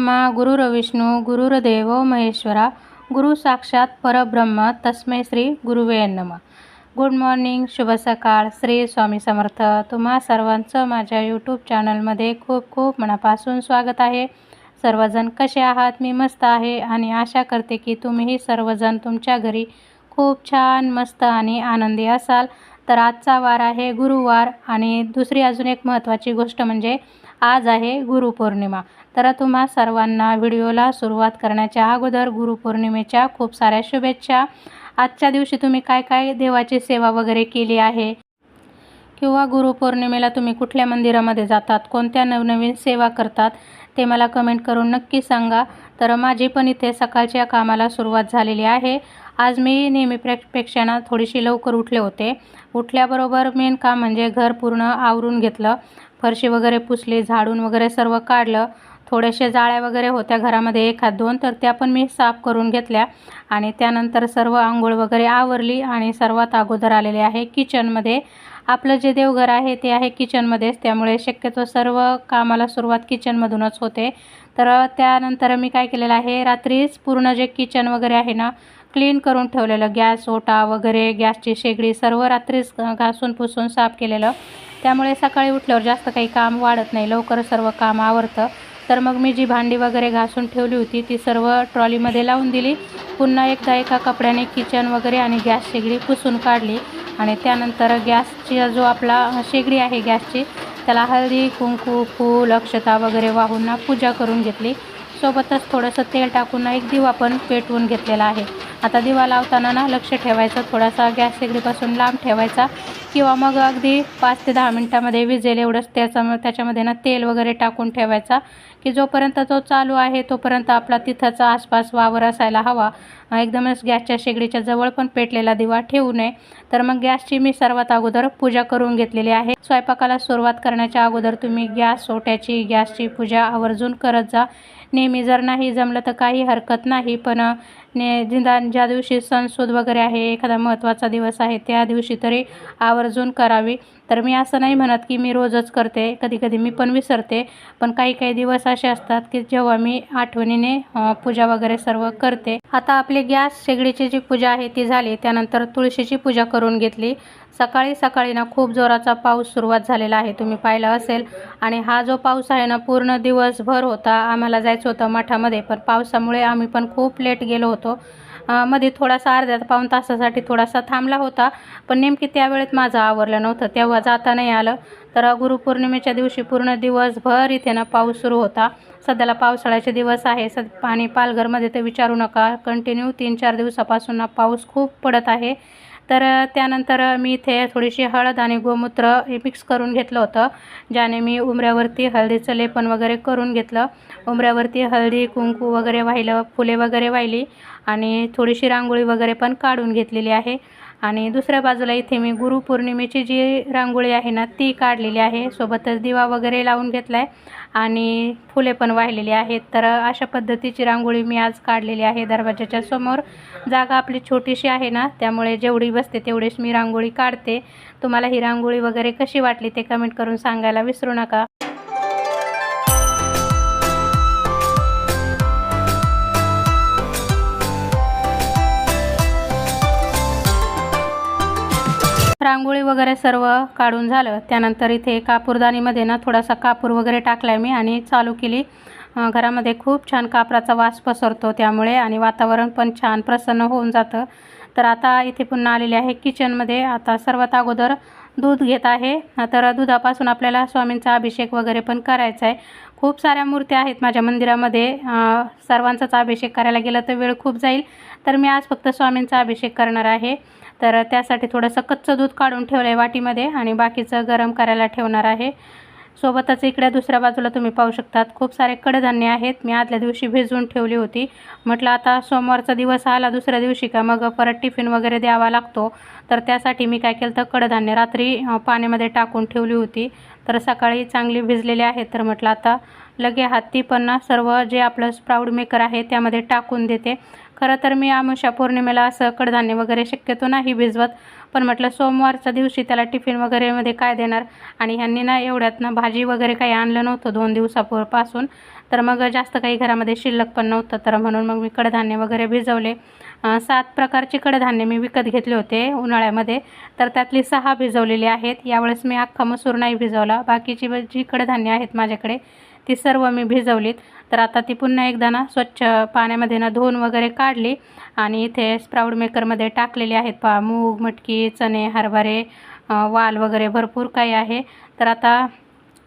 गुरुर्ब्रह्मा गुरुर्विष्णू गुरुर्देव महेश्वरा गुरु साक्षात परब्रह्म तस्मै श्री गुरुवे नम. गुड मॉर्निंग शुभ सकाळ श्री स्वामी समर्थ. तुम्हा सर्वांचं माझ्या यूट्यूब चॅनलमध्ये खूप खूप मनापासून स्वागत आहे. सर्वजण कसे आहात? मी मस्त आहे आणि आशा करते की तुम्हीही सर्वजण तुमच्या घरी खूप छान मस्त आणि आनंदी असाल. तर आजचा वार आहे गुरुवार आणि दुसरी अजून एक महत्त्वाची गोष्ट म्हणजे आज आहे गुरुपौर्णिमा. तर तुम्हा सर्वांना व्हिडिओला सुरुवात करण्याच्या अगोदर गुरुपौर्णिमेच्या खूप साऱ्या शुभेच्छा. आजच्या दिवशी तुम्ही काय काय देवाची सेवा वगैरे केली आहे? किंवा गुरुपौर्णिमेला तुम्ही कुठल्या मंदिरामध्ये जातात? कोणत्या नवनवीन सेवा करतात? ते मला कमेंट करून नक्की सांगा. तर माझी पण इथे सकाळच्या कामाला सुरुवात झालेली आहे. आज मी नेहमीपेक्षा ना थोडीशी लवकर उठले होते. उठल्याबरोबर मेन काम म्हणजे घर पूर्ण आवरून घेतलं. फरशी वगैरे पुसली झाडून वगैरे सर्व काढलं. थोड्याशा जाळ्या वगैरे होत्या घरामध्ये एखाद दोन तर त्या पण मी साफ करून घेतल्या. आणि त्यानंतर सर्व आंघोळ वगैरे आवरली आणि सर्वात अगोदर आलेले आहे किचनमध्ये. आपलं जे देवघर आहे ते आहे किचनमध्येच त्यामुळे शक्यतो सर्व कामाला सुरुवात किचनमधूनच होते. तर त्यानंतर मी काय केलेलं आहे रात्रीच पूर्ण जे किचन वगैरे आहे ना क्लीन करून ठेवलेलं गॅस ओटा वगैरे गॅसची शेगडी सर्व रात्रीच घासून पुसून साफ केलेलं. त्यामुळे सकाळी उठल्यावर जास्त काही काम वाढत नाही लवकर सर्व काम आवरतं. तर मग मी जी भांडी वगैरे घासून ठेवली होती ती सर्व ट्रॉलीमध्ये लावून दिली. पुन्हा एकदा एका कपड्याने किचन वगैरे आणि गॅस शेगडी पुसून काढली आणि त्यानंतर गॅसची जो आपला शेगडी आहे गॅसची त्याला हळदी कुंकू फूल अक्षता वगैरे वाहून पूजा करून घेतली. सोबतच थोडंसं तेल टाकून एक दिवा पण पेटवून घेतलेला आहे. आता दिवा लावताना ना लक्ष ठेवायचं थोडासा गॅस शेगडीपासून लांब ठेवायचा किंवा मग अगदी पाच ते दहा मिनटामध्ये विजेल एवढंच त्याचं त्याच्यामध्ये ना तेल वगैरे टाकून ठेवायचा की जोपर्यंत तो चालू आहे तोपर्यंत आपला तिथंचा आसपास वावर असायला हवा. एकदमच गॅसच्या शेगडीच्या जवळ पण पेटलेला दिवा ठेवू नये. तर मग गॅसची मी सर्वात अगोदर पूजा करून घेतलेली आहे. स्वयंपाकाला सुरुवात करण्याच्या अगोदर तुम्ही गॅस ओट्याची गॅसची पूजा आवर्जून करत जा. नेहमी जर नाही जमलं तर काही हरकत नाही पण ने जिंदा ज्या दिवशी सणसूद वगैरे आहे एखादा महत्त्वाचा दिवस आहे त्या दिवशी तरी आवर्जून करावी. तर मी असं नाही म्हणत की मी रोजच करते. कधी कधी मी पण विसरते. पण काही काही दिवस असे असतात की जेव्हा मी आठवणीने पूजा वगैरे सर्व करते. आता आपली गॅस शेगडीची जी पूजा आहे ती झाली. त्यानंतर तुळशीची पूजा करून घेतली. सकाळी सकाळी ना खूप जोराचा पाऊस सुरुवात झालेला आहे. तुम्ही पाहिलं असेल. आणि हा जो पाऊस आहे ना पूर्ण दिवसभर होता. आम्हाला जायचं होतं मठामध्ये पण पावसामुळे आम्ही पण खूप लेट गेलो होतो. मध्ये थोडासा अर्ध्या पाऊन तासासाठी थोडासा थांबला होता. पण नेमकी त्यावेळेत माझं आवरलं नव्हतं. तेव्हा जाता नाही आलं. तर गुरुपौर्णिमेच्या दिवशी पूर्ण दिवसभर इथे ना पाऊस सुरू होता. सध्याला पावसाळ्याचे दिवस आहे. सद आणि पालघरमध्ये तर विचारू नका. कंटिन्यू तीन चार दिवसापासून ना पाऊस खूप पडत आहे. तर त्यानंतर मी इथे थोडीशी हळद आणि गोमूत्र हे मिक्स करून घेतलं होतं ज्याने मी उमऱ्यावरती हळदीचं लेपन वगैरे करून घेतलं. उमऱ्यावरती हळदी कुंकू वगैरे वाहिलं फुले वगैरे वाहिली आणि थोडीशी रांगोळी वगैरे पण काढून घेतलेली आहे. आणि दुसऱ्या बाजूला इथे मी गुरुपौर्णिमेची जी रांगोळी आहे ना ती काढलेली आहे. सोबतच दिवा वगैरे लावून घेतला आहे आणि फुले पण वाहिलेली आहेत. तर अशा पद्धतीची रांगोळी मी आज काढलेली आहे दरवाजाच्या समोर. जागा आपली छोटीशी आहे ना त्यामुळे जेवढी बसते तेवढीच मी रांगोळी काढते. तुम्हाला ही रांगोळी वगैरे कशी वाटली ते कमेंट करून सांगायला विसरू नका. रांगोळी वगैरे सर्व काढून झालं. त्यानंतर इथे कापूरदानीमध्ये ना थोडासा कापूर वगैरे टाकला आहे मी आणि चालू केली. घरामध्ये खूप छान कापराचा वास पसरतो त्यामुळे आणि वातावरण पण छान प्रसन्न होऊन जातं. तर आता इथे पुन्हा आलेले आहे किचनमध्ये. आता सर्वात अगोदर दूध घेत आहे. तर दुधापासून आपल्याला स्वामींचा अभिषेक वगैरे पण करायचा आहे खूप साऱ्या मूर्त्या आहेत माझ्या मंदिरामध्ये. सर्वांचाच अभिषेक करायला गेलं तर वेळ खूप जाईल. तर मी आज फक्त स्वामींचा अभिषेक करणार आहे. तर त्यासाठी थोडंसं कच्चं दूध काढून ठेवलं आहे वाटीमध्ये आणि बाकीचं गरम करायला ठेवणार आहे. सोबतच इकडे दुसऱ्या बाजूला तुम्ही पाहू शकतात खूप सारे कडधान्य आहेत. मी आदल्या दिवशी भिजवून ठेवली होती. म्हटलं आता सोमवारचा दिवस आला दुसऱ्या दिवशी का मग परत टिफिन वगैरे द्यावा लागतो. तर त्यासाठी मी काय केलं तर कडधान्य रात्री पाण्यामध्ये टाकून ठेवली होती. तर सकाळी चांगली भिजलेली आहेत तर म्हटलं आता लगे हाती पण सर्व जे आपलं स्प्राऊड मेकर आहे त्यामध्ये टाकून देते. खरं तर मी आमुषा पौर्णिमेला असं कडधान्य वगैरे शक्यतो नाही भिजवत. पण म्हटलं सोमवारच्या दिवशी त्याला टिफिन वगैरेमध्ये काय देणार? आणि ह्यांनी ना एवढ्यात ना भाजी वगैरे काही आणलं नव्हतं दोन दिवसापूर्वीपासून. तर मग जास्त काही घरामध्ये शिल्लक पण नव्हतं. तर म्हणून मग मी कडधान्य वगैरे भिजवले. सात प्रकारचे कडधान्य मी विकत घेतले होते उन्हाळ्यामध्ये. तर त्यातली सहा भिजवलेली आहेत. यावेळेस मी अख्खा मसूर नाही भिजवला. बाकीची जी कडधान्य आहेत माझ्याकडे ती सर्व मी भिजवलीत. तर आता ती पुन्हा एकदा ना स्वच्छ पाण्यामध्ये ना धुवून वगैरे काढली आणि इथे स्प्राऊड मेकरमध्ये टाकलेले आहेत. पा मूग मटकी चणे हरभरे वाल वगैरे भरपूर काही आहे. तर आता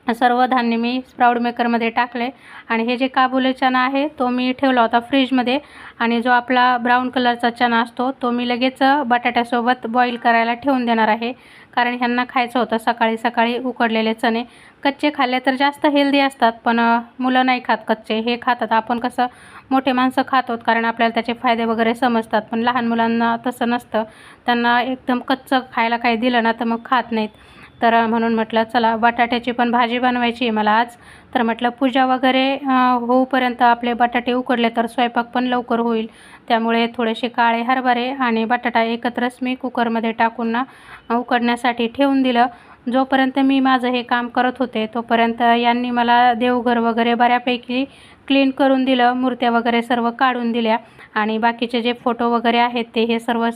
सर्व धान्य मी स्प्राऊड मेकरमध्ये टाकले. आणि हे जे काबुली चना आहे तो मी ठेवला होता फ्रीजमध्ये. आणि जो आपला ब्राऊन कलरचा चना असतो तो मी लगेच बटाट्यासोबत बॉईल करायला ठेवून देणार आहे. कारण ह्यांना खायचं होतं सकाळी सकाळी उकडलेले चणे. कच्चे खाल्ले तर जास्त हेल्दी असतात पण मुलं नाही खात कच्चे. हे खातात. आपण कसं मोठे माणसं खातो कारण आपल्याला त्याचे फायदे वगैरे समजतात. पण लहान मुलांना तसं नसतं. त्यांना एकदम कच्चं खायला काही दिलं ना तर मग खात नाहीत. तर म्हणून म्हटलं चला बटाट्याची पण भाजी बनवायची आहे मला आज. तर म्हटलं पूजा वगैरे होऊपर्यंत आपले बटाटे उकडले तर स्वयंपाक पण लवकर होईल. त्यामुळे थोडेसे काळे हरभरे आणि बटाटा एकत्रच मी कुकरमध्ये टाकून ना उकडण्यासाठी ठेवून दिलं. जोपर्यंत मी माझं हे काम करत होते तोपर्यंत यांनी मला देवघर वगैरे बऱ्यापैकी क्लीन करून दिलं मूर्त्या वगैरे सर्व काढून दिल्या आणि बाकीचे जे फोटो वगैरे आहेत ते हे सर्व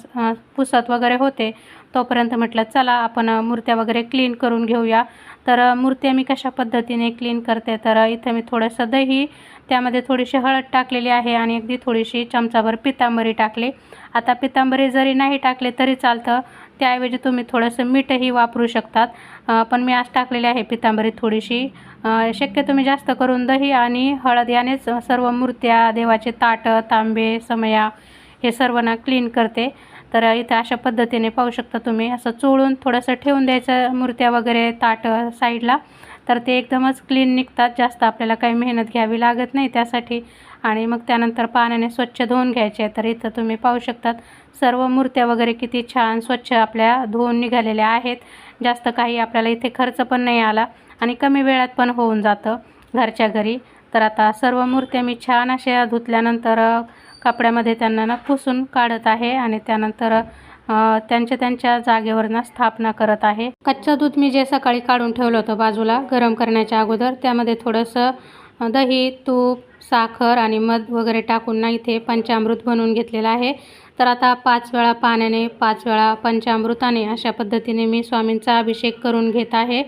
पुसत वगैरे होते. तोपर्यंत म्हटलं चला आपण मूर्त्या वगैरे क्लीन करून घेऊया. तर मूर्त्या मी कशा पद्धतीने क्लीन करते? तर इथं मी थोडंसं दही त्यामध्ये थोडीशी हळद टाकलेली आहे आणि अगदी थोडीशी चमचाभर पितांबरी टाकली. आता पितांबरी जरी नाही टाकले तरी चालतं. त्याऐवजी तुम्ही थोडंसं मीठही वापरू शकतात. पण मी आज टाकलेली आहे पितांबरी थोडीशी. शक्य तुम्ही जास्त करून दही आणि हळद यानेच सर्व मूर्त्या देवाचे ताटं तांबे समया हे सर्वांना क्लीन करते. तर इथं अशा पद्धतीने पाहू शकता तुम्ही. असं चोळून थोडंसं ठेवून द्यायचं मूर्त्या वगैरे ताट साईडला. तर ते एकदमच क्लीन निघतात. जास्त आपल्याला काही मेहनत घ्यावी लागत नाही त्यासाठी. आणि मग त्यानंतर पाण्याने स्वच्छ धुवून घ्यायचे. तर इथं तुम्ही पाहू शकतात सर्व मूर्त्या वगैरे किती छान स्वच्छ आपल्या धुवून निघालेल्या आहेत. जास्त काही आपल्याला इथे खर्च पण नाही आला आणि कमी वेळात पण होऊन जातं घरच्या घरी. तर आता सर्व मूर्त्या मी छान अशा धुतल्यानंतर कपड्यामध्ये त्यांना ना पुसून काढत आहे आणि त्यानंतर त्यांच्या त्यांच्या जागेवर ना स्थापना करत आहे. कच्चं दूध मी जे सकाळी काढून ठेवलं होतं बाजूला गरम करण्याच्या अगोदर त्यामध्ये थोडंसं दही तूप साखर आणि मध वगैरे टाकून ना इथे पंचामृत बनवून घेतलेलं आहे. तर आता पाच वेळा पाण्याने पाच वेळा पंचामृताने अशा पद्धतीने मी स्वामींचा अभिषेक करून घेत आहे.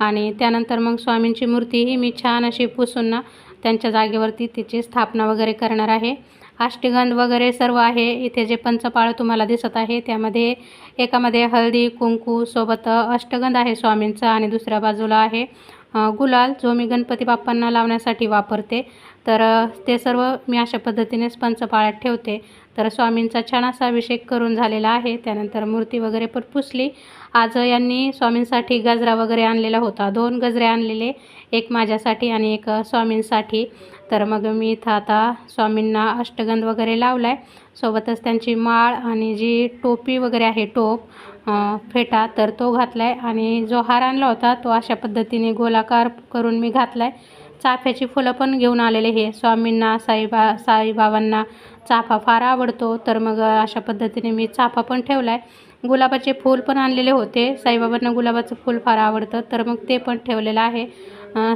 आणि त्यानंतर मग स्वामींची मूर्तीही मी छान अशी पुसून ना त्यांच्या जागेवरती तिची स्थापना वगैरे करणार आहे. अष्टगंध वगैरे सर्व आहे. इथे जे पंचपाळ तुम्हाला दिसत आहे त्यामध्ये एकामध्ये हळदी कुंकू सोबत अष्टगंध आहे स्वामींचा आणि दुसऱ्या बाजूला आहे गुलाल जो मी गणपती बाप्पांना लावण्यासाठी वापरते. तर ते सर्व मी अशा पद्धतीनेच पंचपाळ्यात ठेवते. तर स्वामींचा छान असा अभिषेक करून झालेला आहे. त्यानंतर मूर्ती वगैरे पण पुसली. आज यांनी स्वामींसाठी गजरा वगैरे आणलेला होता. दोन गजरे आणलेले एक माझ्यासाठी आणि एक स्वामींसाठी. तर मग मी इथं आता स्वामींना अष्टगंध वगैरे लावला आहे सोबतच त्यांची माळ आणि जी टोपी वगैरे आहे टोप फेटा तर तो घातला आहे आणि जो हार आणला होता तो अशा पद्धतीने गोलाकार करून मी घातला आहे चाफ्याची फुलं पण घेऊन आलेले हे. स्वामींना साईबा साईबाबांना चाफा फार आवडतो. तर मग अशा पद्धतीने मी चाफा पण ठेवला आहे गुलाबाचे फूल पण आणलेले होते. साईबाबांना गुलाबाचं फूल फार आवडतं. तर मग ते पण ठेवलेलं आहे.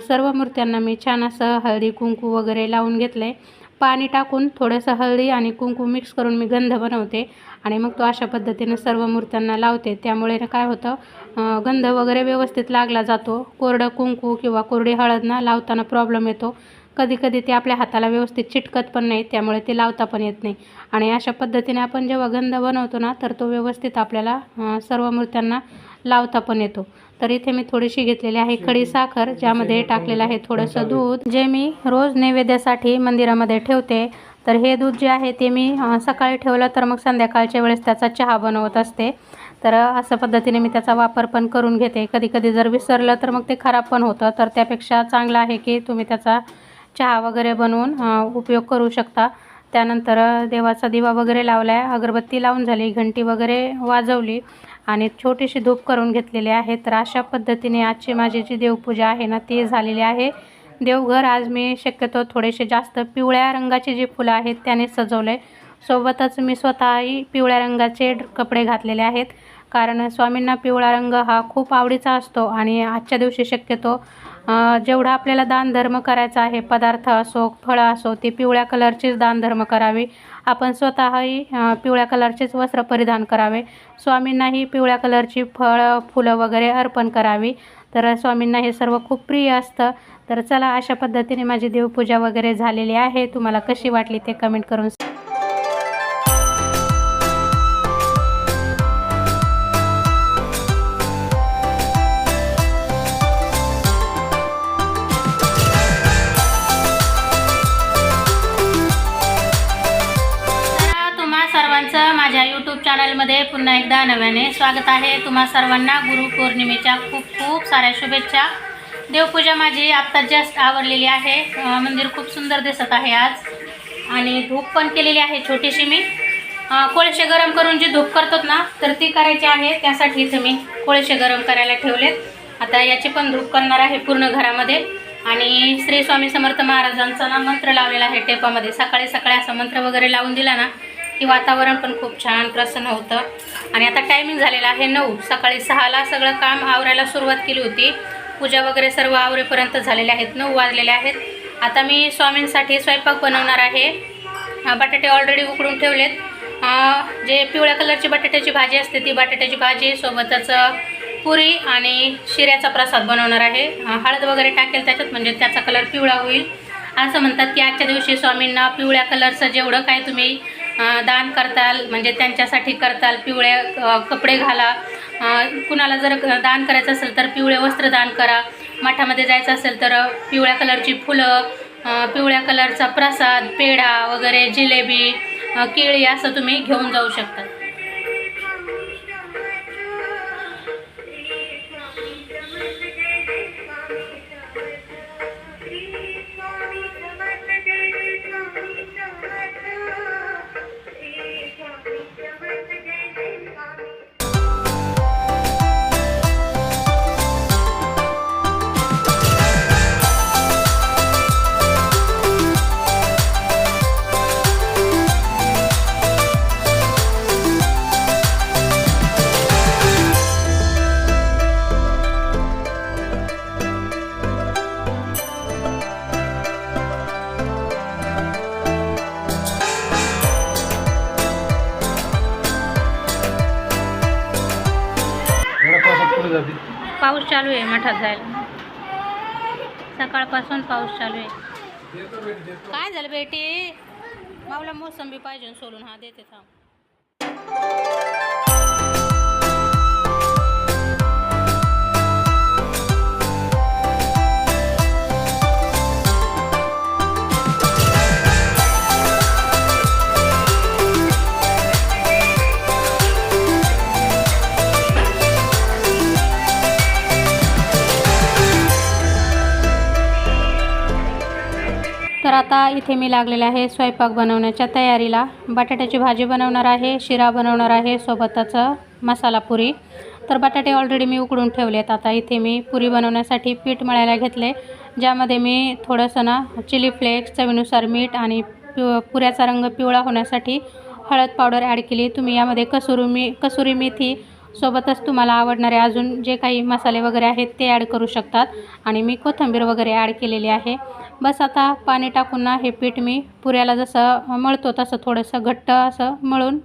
सर्व मूर्त्यांना मी छान असं हळदी कुंकू वगैरे लावून घेतलं आहे पाणी टाकून थोडंसं हळदी आणि कुंकू मिक्स करून मी गंध बनवते. आणि मग तो अशा पद्धतीने सर्व मूर्त्यांना लावते. त्यामुळे ना काय होतं गंध वगैरे व्यवस्थित लागला जातो. कोरडं कुंकू किंवा कोरडी हळद ना लावताना प्रॉब्लेम येतो. कधी कधी ते आपल्या हाताला व्यवस्थित चिटकत पण नाही त्यामुळे ते लावता पण येत नाही. आणि अशा पद्धतीने आपण जेव्हा गंध बनवतो ना तर तो व्यवस्थित आपल्याला सर्व मूर्त्यांना लावता पण येतो. तर इथे मी थोडीशी घेतलेली आहे खडी साखर ज्यामध्ये टाकलेलं आहे थोडंसं दूध जे मी रोज नैवेद्यासाठी मंदिरामध्ये ठेवते. तर हे दूध जे आहे ते मी सकाळी ठेवलं तर मग संध्याकाळच्या वेळेस त्याचा चहा बनवत असते. तर अशा पद्धतीने मी त्याचा वापर पण करून घेते. कधी कधी जर विसरलं तर मग ते खराब पण होतं. तर त्यापेक्षा चांगलं आहे की तुम्ही त्याचा चहा वगैरे बनवून उपयोग करू शकता. त्यानंतर देवाचा दिवा वगैरे लावला आहे अगरबत्ती लावून झाली घंटी वगैरे वाजवली आणि छोटीशी धूप करून घेतलेली आहे. तर अशा पद्धतीने आजची माझी जी देवपूजा आहे ना ती झालेली आहे. देवघर आज मी शक्यतो थोडेसे जास्त पिवळ्या रंगाची जी फुलं आहेत त्याने सजवले सोबतच मी स्वतःही पिवळ्या रंगाचे कपडे घातलेले आहेत. कारण स्वामींना पिवळा रंग हा खूप आवडीचा असतो आणि आजच्या दिवशी शक्यतो जेवढा आपल्याला दानधर्म करायचा आहे पदार्थ असो फळं असो ते पिवळ्या कलरचेच दानधर्म करावे. आपण स्वतःही पिवळ्या कलरचेच वस्त्र परिधान करावे. स्वामींनाही पिवळ्या कलरची फळं फुलं वगैरे अर्पण करावी. तर स्वामींना हे सर्व खूप प्रिय असतं. तर चला अशा पद्धतीने माझी देवपूजा वगैरे झालेली आहे. तुम्हाला कशी वाटली ते कमेंट करून तुम्हा सर्वांचं माझ्या यूट्यूब चॅनलमध्ये पुन्हा एकदा नव्याने स्वागत आहे. तुम्हा सर्वांना गुरुपौर्णिमेच्या खूप खूप साऱ्या शुभेच्छा. देवपूजा माझी आत्ता जास्त आवरलेली आहे. मंदिर खूप सुंदर दिसत आहे आज. आणि धूप पण केलेली आहे छोटीशी मी. कोळशे गरम करून जी धूप करतोत ना तर ती करायची आहे. त्यासाठी इथे मी कोळशे गरम करायला ठेवलेत. आता याची पण धूप करणार आहे पूर्ण घरामध्ये. आणि श्री स्वामी समर्थ महाराजांचा ना मंत्र लावलेला आहे टेपामध्ये. सकाळी सकाळी असा मंत्र वगैरे लावून दिला ना की वातावरण पण खूप छान प्रसन्न होतं. आणि आता टायमिंग झालेला आहे नऊ. सकाळी सहाला सगळं काम आवरायला सुरुवात केली होती. पूजा वगैरे सर्व आवरेपर्यंत झालेले आहेत. नऊ वाजलेले आहेत. आता मी स्वामींसाठी स्वयंपाक बनवणार आहे. बटाटे ऑलरेडी उकडून ठेवलेत. जे पिवळ्या कलरची बटाट्याची भाजी असते ती बटाट्याची भाजी सोबतच पुरी आणि शिऱ्याचा प्रसाद बनवणार आहे. हळद वगैरे टाकेल त्याच्यात म्हणजे त्याचा कलर पिवळा होईल. असं म्हणतात की आजच्या दिवशी स्वामींना पिवळ्या कलरचं जेवढं काय तुम्ही दान करताल म्हणजे त्यांच्यासाठी करताल पिवळे कपडे घाला कुणाला जर दान करायचं असेल तर पिवळे वस्त्र दान करा. मठामध्ये जायचं असेल तर पिवळ्या कलरची फुलं पिवळ्या कलरचा प्रसाद पेढा वगैरे जिलेबी केळी असं तुम्ही घेऊन जाऊ शकता. आहे मठात जायला. सकाळपासून पाऊस चालू आहे. काय झालं बेटी? माऊला मोसंबी पाहिजे सोलून हा देते थांब. इथे मी लागलेला आहे स्वयंपाक बनवण्याच्या तयारीला. बटाट्याची भाजी बनवणार आहे शिरा बनवणार आहे सोबतच मसाला पुरी. तर बटाटे ऑलरेडी मी उकडून ठेवले आहेत. आता इथे मी पुरी बनवण्यासाठी पीठ मळायला घेतले ज्यामध्ये मी थोडंसं ना चिली फ्लेक्स चवीनुसार मीठ आणि पिव पुऱ्याचा रंग पिवळा होण्यासाठी हळद पावडर ॲड केली. तुम्ही यामध्ये कसुरी मी कसुरी मेथी सोबतच तुम्हाला आवडणारे अजून जे काही मसाले वगैरे आहेत ते ॲड करू शकतात. आणि मी कोथिंबीर वगैरे ॲड केलेली आहे. बस आता पाणी टाकून ना हे पीठ मी पुऱ्याला जसं मळतो तसं थोडंसं घट्ट असं मळून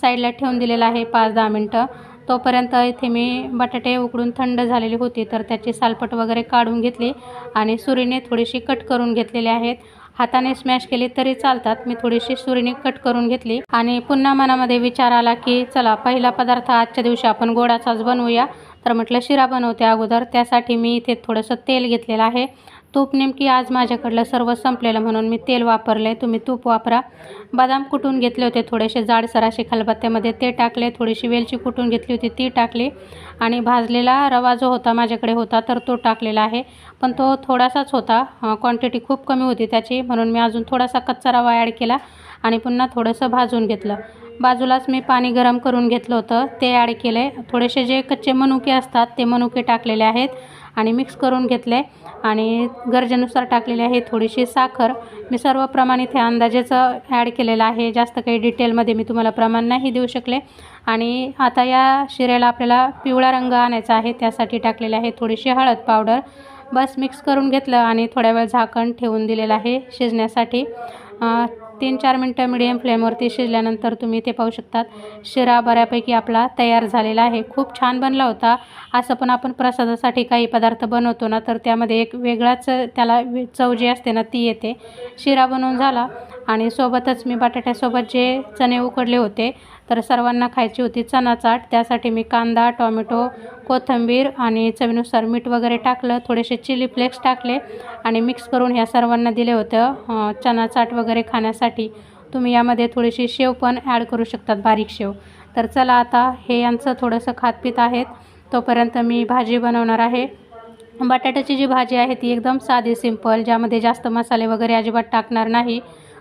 साईडला ठेवून दिलेलं आहे पाच दहा मिनटं. तोपर्यंत इथे मी बटाटे उकडून थंड झालेली होती तर त्याची सालपट वगैरे काढून घेतली आणि सुरीने थोडीशी कट करून घेतलेली आहेत. हाताने स्मॅश केली तरी चालतात. मी थोडीशी सुरीने कट करून घेतली. आणि पुन्हा मनामध्ये विचार आला की चला पहिला पदार्थ आजच्या दिवशी आपण गोडाचाच बनवूया. तर म्हटलं शिरा बनवते अगोदर. त्यासाठी मी इथे थोडंसं तेल घेतलेलं आहे. तूप नेमकी आज माझ्याकडलं सर्व संपलेलं म्हणून मी तेल वापरलं आहे तुम्ही तूप वापरा. बदाम कुटून घेतले होते थोडेसे जाडसर असे खलबत्त्यामध्ये ते टाकले थोडीशी वेलची कुटून घेतली होती ती टाकली. आणि भाजलेला रवा जो होता माझ्याकडे होता तर तो टाकलेला आहे. पण तो थोडासाच होता. क्वांटिटी खूप कमी होती त्याची म्हणून मी अजून थोडासा कच्चा रवा ॲड केला आणि पुन्हा थोडंसं भाजून घेतलं. बाजूलाच मी पाणी गरम करून घेतलं होतं ते ॲड केले थोडेसे जे कच्चे मनुके असतात ते मनुके टाकलेले आहेत. आणि मिक्स करून घेतले. आणि गरजेनुसार टाकलेली आहे थोडीशी साखर. मी सर्व प्रमाण इथे अंदाजेचं ॲड केलेलं आहे. जास्त काही डिटेलमध्ये मी तुम्हाला प्रमाण नाही देऊ शकले. आणि आता या शिऱ्याला आपल्याला पिवळा रंग आणायचा आहे. त्यासाठी टाकलेले आहे थोडीशी हळद पावडर बस मिक्स करून घेतलं आणि थोड्या वेळ झाकण ठेवून दिलेलं आहे शिजण्यासाठी. तीन चार मिनटं मिडियम फ्लेमवरती शिजल्यानंतर तुम्ही ते पाहू शकतात शिरा बऱ्यापैकी आपला तयार झालेला आहे. खूप छान बनला होता. असं पण आपण प्रसादासाठी काही पदार्थ बनवतो ना तर त्यामध्ये एक वेगळाच त्याला चव जी असते ना ती येते. शिरा बनवून झाला. आणि सोबतच मी बटाट्यासोबत जे चणे उकडले होते तर सर्वांना खायची होती चणा चाट त्यासाठी मी कांदा टॉमॅटो कोथिंबीर आणि चवीनुसार मीठ वगैरे टाकलं. थोडेसे चिली फ्लेक्स टाकले आणि मिक्स करून ह्या सर्वांना दिले होतं. चना चणा चाट वगैरे खाण्यासाठी तुम्ही यामध्ये थोडीशी शेव पण ॲड करू शकतात बारीक शेव. तर चला आता हे यांचं थोडंसं खातपीत आहेत तोपर्यंत मी भाजी बनवणार आहे. बटाट्याची जी भाजी आहे ती एकदम साधी सिंपल ज्यामध्ये जास्त मसाले वगैरे अजिबात टाकणार नाही.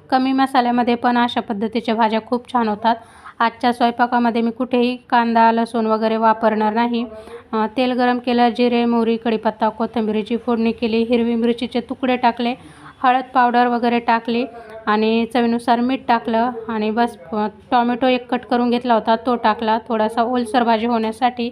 कमी मसाल्यामध्ये पण अशा पद्धतीच्या भाज्या खूप छान होतात. आजच्या स्वयंपाकामध्ये मी कुठेही कांदा लसूण वगैरे वापरणार नाही. तेल गरम केलं जिरे मोहरी कढीपत्ता कोथिंबिरीची फोडणी केली हिरवी मिरचीचे तुकडे टाकले हळद पावडर वगैरे टाकली आणि चवीनुसार मीठ टाकलं आणि बस टॉमॅटो एक कट करून घेतला होता तो टाकला. थोडासा ओलसर भाजी होण्यासाठी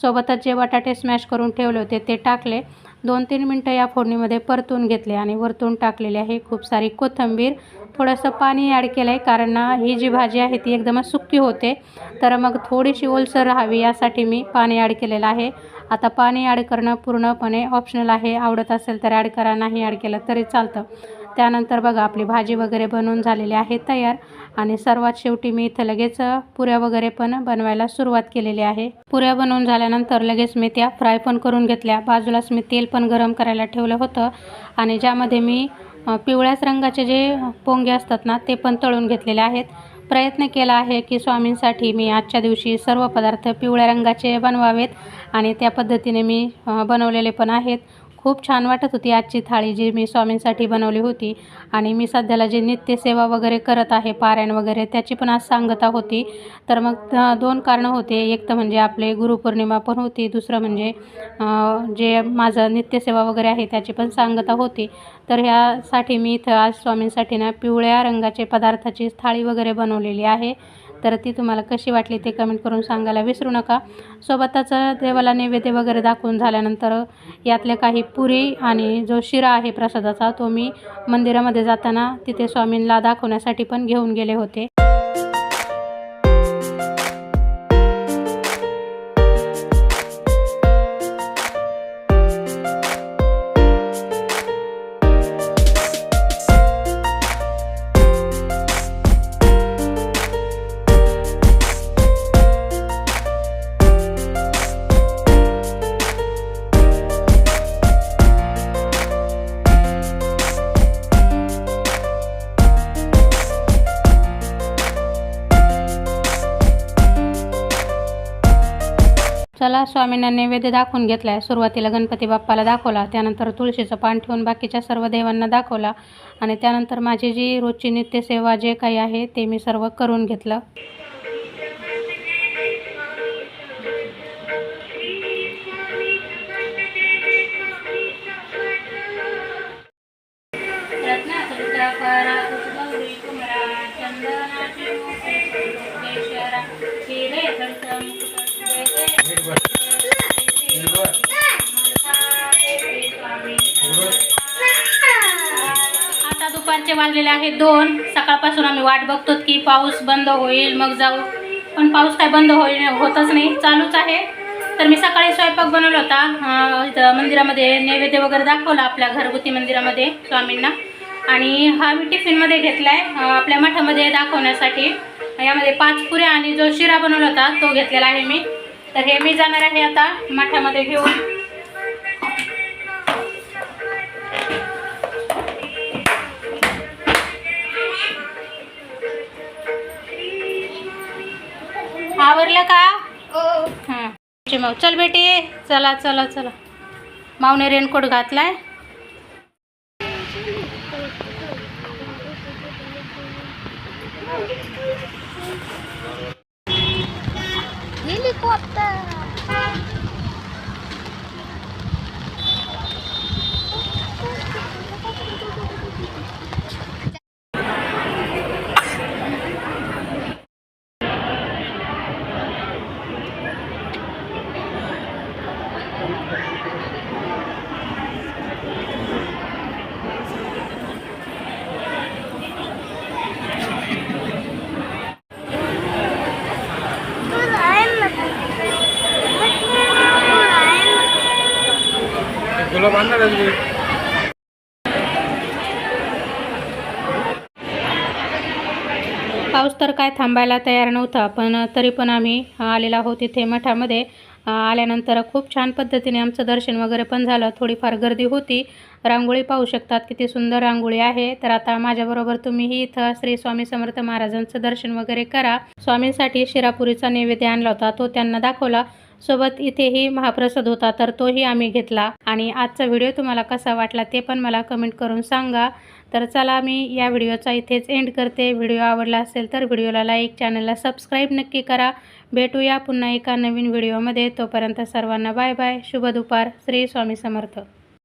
सोबतच जे बटाटे स्मॅश करून ठेवले होते ते टाकले. दोन तीन मिनटं या फोडणीमध्ये परतून घेतले आणि वरतून टाकलेले आहे. खूप सारी कोथिंबीर. थोडंसं पाणी ॲड केलं आहे कारण ना ही जी भाजी आहे ती एकदमच सुकी होते. तर मग थोडीशी ओलसर राहावी यासाठी मी पाणी ॲड केलेलं आहे. आता पाणी ॲड करणं पूर्णपणे ऑप्शनल आहे. आवडत असेल तर ॲड करा नाही ॲड केलं तरी चालतं. त्यानंतर बघा आपली भाजी वगैरे बनवून झालेली आहे तयार. आणि सर्वात शेवटी मी इथं लगेच पुऱ्या वगैरे पण बनवायला सुरुवात केलेली आहे. पुऱ्या बनवून झाल्यानंतर लगेच मी त्या फ्राय पण करून घेतल्या. बाजूलाच मी तेल पण गरम करायला ठेवलं होतं आणि ज्यामध्ये मी पिवळ्याच रंगाचे जे पोंगे असतात ना ते पण तळून घेतलेले आहेत. प्रयत्न केला आहे की स्वामींसाठी मी आजच्या दिवशी सर्व पदार्थ पिवळ्या रंगाचे बनवावेत आणि त्या पद्धतीने मी बनवलेले पण आहेत. खूप छान वाटत होती आजची थाळी जी मी स्वामींसाठी बनवली होती. आणि मी सध्याला जे नित्यसेवा वगैरे करत आहे पारायण वगैरे त्याची पण आज सांगता होती. तर मग दोन कारणं होते. एक तर म्हणजे आपले गुरुपौर्णिमा पण होती. दुसरं म्हणजे जे माझं नित्यसेवा वगैरे आहे त्याची पण सांगता होती. तर ह्यासाठी मी इथं आज स्वामींसाठी ना पिवळ्या रंगाचे पदार्थाची थाळी वगैरे बनवलेली आहे. तर ती तुम्हाला कशी वाटली ते कमेंट करून सांगायला विसरू नका. सोबतच देवाला नैवेद्य वगैरे दाखवून झाल्यानंतर यातल्या काही पुरी आणि जो शिरा आहे प्रसादाचा तो मी मंदिरामध्ये जाताना तिथे स्वामींना दाखवण्यासाठी पण घेऊन गेले होते. स्वामींना नैवेद्य दाखवून घेतला आहे सुरुवातीला गणपती बाप्पाला दाखवला त्यानंतर तुळशीचं पान ठेवून बाकीच्या सर्व देवांना दाखवला आणि त्यानंतर माझी जी रोजची नित्यसेवा जे काही आहे ते मी सर्व करून घेतलं. आता दुपारचे वाजलेले आहेत दोन. सकाळपासून आम्ही वाट बघतो की पाऊस बंद होईल मग जाऊ. पण पाऊस काय बंद होईल होतच नाही. चालूच आहे. तर मी सकाळी स्वयंपाक बनवला होता. इथं मंदिरामध्ये नैवेद्य वगैरे दाखवला आपल्या घरगुती मंदिरामध्ये स्वामींना. आणि हा मी टिफिनमध्ये घेतला आहे आपल्या मठामध्ये दाखवण्यासाठी. यामध्ये पाच पुऱ्या आणि जो शिरा बनवला होता तो घेतलेला आहे मी. तर हे मी जाणार आहे आता मठामध्ये घेऊन. भरलं का? हो. माऊ चल बेटी. चला चला चला. माऊने रेनकोट घातलाय. हेलिकॉप्टर. पाऊस तर काय थांबायला तयार नव्हता पण तरी पण आम्ही आलेलो आहोत इथे मठामध्ये. आल्यानंतर खूप छान पद्धतीने आमचं दर्शन वगैरे पण झालं. थोडीफार गर्दी होती. रांगोळी पाहू शकतात किती सुंदर रांगोळी आहे. तर आता माझ्याबरोबर तुम्हीही इथं श्री स्वामी समर्थ महाराजांचं दर्शन वगैरे करा. स्वामींसाठी शिरापुरीचा नैवेद्य आणला होता. तो त्यांना दाखवला. सोबत इथेही महाप्रसाद होता तर तोही आम्ही घेतला. आणि आजचा व्हिडिओ तुम्हाला कसा वाटला ते पण मला कमेंट करून सांगा. तर चला मी या व्हिडिओचा इथेच एंड करते. व्हिडिओ आवडला असेल तर व्हिडिओला लाईक चॅनलला सबस्क्राईब नक्की करा. भेटूया पुन्हा एका नवीन व्हिडिओमध्ये. तोपर्यंत सर्वांना बाय बाय शुभ दुपार. श्री स्वामी समर्थ.